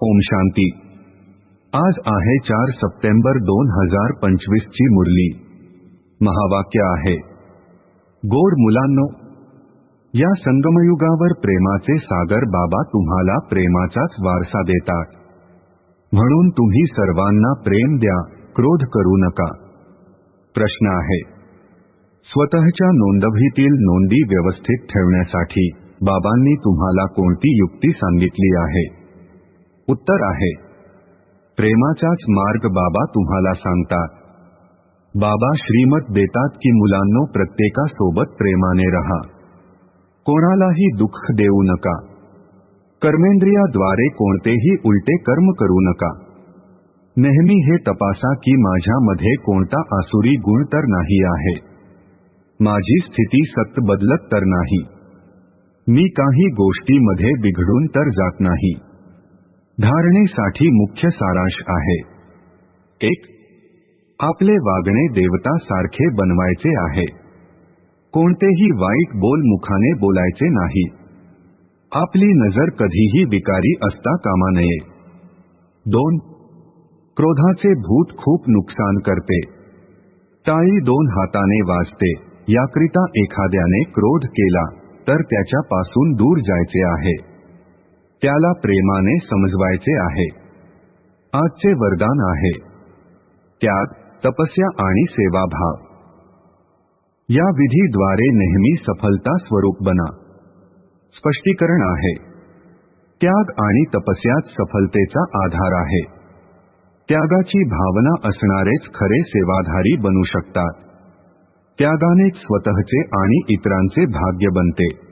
ओम शांती। आज आहे चार सप्टेंबर दोन हजार पंचवीस ची मुरली। महावाक्य आहे गोड मुलांनो या संगमयुगावर प्रेमाचे सागर बाबा तुम्हाला प्रेमाचाच वारसा देतात. म्हणून तुम्ही सर्वांना प्रेम द्या क्रोध करू नका. प्रश्न आहे स्वतःच्या नोंदभीतील नोंदी व्यवस्थित ठेवण्यासाठी बाबांनी तुम्हाला कोणती युक्ती सांगितली आहे? उत्तर आहे. प्रेमाचाच मार्ग बाबा तुम्हाला सांगतात बाबा श्रीमत देतात की मुलांनो प्रत्येकासोबत प्रेमाने रहा. कोणालाही दुःख देऊ नका. कर्मेंद्रियाद्वारे कोणतेही उलटे कर्म करू नका. नेहमी हे तपासा की माझ्यामध्ये कोणता आसुरी गुण तर नाही आहे. माझी स्थिती सक्त बदलत तर नाही. मी काही गोष्टीमध्ये बिघडून तर जात नाही. धारणेसाठी मुख्य सारांश आहे. एक आपले वागणे देवता सारखे बनवायचे आहे. कोणतेही वाईट बोल मुखाने बोलायचे नाही. आपली नजर कधीही विकारी असता कामा नये. दोन क्रोधाचे भूत खूप नुकसान करते. टाळी दोन हाताने वाजते याकरिता एखाद्याने क्रोध केला तर त्याच्यापासून दूर जायचे आहे. त्याला प्रेमाने समजवायचे आहे. आजचे वरदान आहे. त्याग तपस्या आणि सेवाभाव. या विधीद्वारे नेहमी सफलता स्वरूप बना. स्पष्टीकरण आहे. त्याग आणि तपस्यात सफलतेचा आधार आहे. त्यागाची भावना असणारेच खरे सेवाधारी बनू शकतात. त्यागानेच स्वतःचे आणि इतरांचे भाग्य बनते.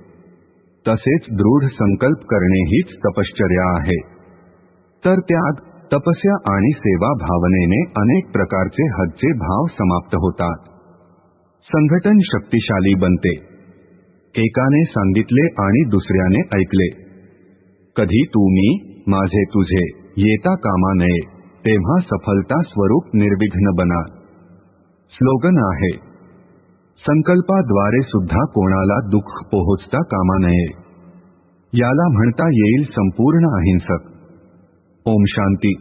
तसेच दृढ संकल्प करणे हीच तपश्चर्या आहे. तर त्याग तपस्या आणि सेवा भावनेने अनेक प्रकारचे हदचे भाव समाप्त होतात. संघटन शक्तिशाली बनते. एकाने सांगितले आणि दुसऱ्याने ऐकले. कधी तू मी माझे तुझे येता कामा नये तेव्हा सफलता स्वरूप निर्विघ्न बना. स्लोगन आहे संकल्पाद्वारे सुद्धा कोणाला दुःख पोहोचता कामा नये. याला म्हणता येईल संपूर्ण अहिंसक. ओम शांती.